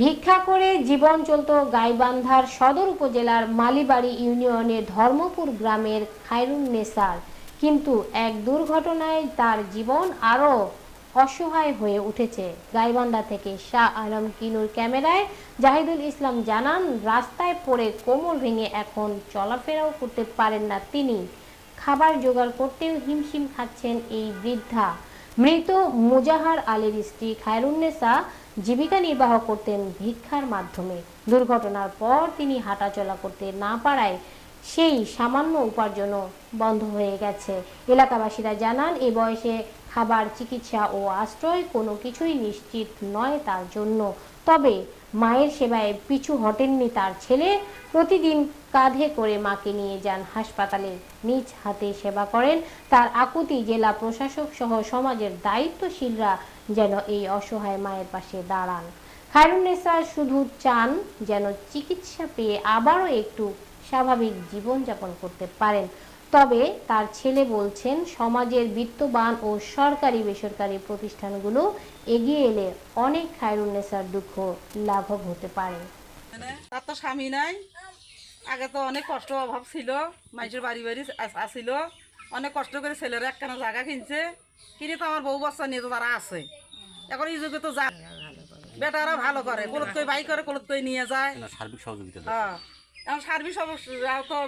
ভিক্ষা করে জীবন চলত গাইবান্ধার সদর উপজেলার মালিবাড়ি ইউনিয়নের ধর্মপুর গ্রামের খায়রুন নেসার। কিন্তু এক দুর্ঘটনায় তার জীবন আরও অসহায় হয়ে উঠেছে। গাইবান্ধা থেকে শাহ আলম কিনুর ক্যামেরায় জাহিদুল ইসলাম জানান, রাস্তায় পড়ে কোমর ভেঙে এখন চলাফেরাও করতে পারেন না তিনি। খাবার জোগাড় করতেও হিমশিম খাচ্ছেন এই বৃদ্ধা। মৃত মুজাহার আলীর স্ত্রী খায়রুন্নেসা জীবিকা নির্বাহ করতেন ভিক্ষার মাধ্যমে। দুর্ঘটনার পর তিনি হাঁটাচলা করতে না পারায় সেই সামান্য উপার্জনও বন্ধ হয়ে গেছে। এলাকাবাসীরা জানান, এ বয়সে খাবার, চিকিৎসা ও আশ্রয় কোনো কিছুই নিশ্চিত নয় তার জন্য। তবে মায়ের সেবায় পিছু হটেননি তার ছেলে। প্রতিদিন কাঁধে করে মাকে নিয়ে যান, হাসপাতালে নিজ হাতে সেবা করেন। তার আকুতি জেলা প্রশাসক সহ সমাজের দায়িত্বশীলরা যেন এই অসহায় মায়ের পাশে দাঁড়ান। খায়রুন্নেসা শুধু চান যেন চিকিৎসা পেয়ে আবারও একটু স্বাভাবিক জীবনযাপন করতে পারেন। তবে তার ছেলে বলছেন সমাজের বিত্তবান ও সরকারি বেসরকারি প্রতিষ্ঠানগুলো এগিয়ে এলে অনেক খায়রুন্নেসার দুঃখ লাঘব হতে পারে। তার তো স্বামী নাই। আগে তো অনেক কষ্ট অভাব ছিল। মাইসের বাড়ি বাড়ি আস- আসিল। অনেক কষ্ট করে ছেলেরা একখানা জায়গা কিনছে। কিনে তো আমার বউ বাচ্চা নিয়ে তো তারা আছে। এখন এই যুগে তো যা বেটারা ভালো করে। কলত করে বাই করে কলত করে নিয়ে যায়। সার্বিক সহযোগিতা হ্যাঁ। এখন সার্ভিস অবশ্য তো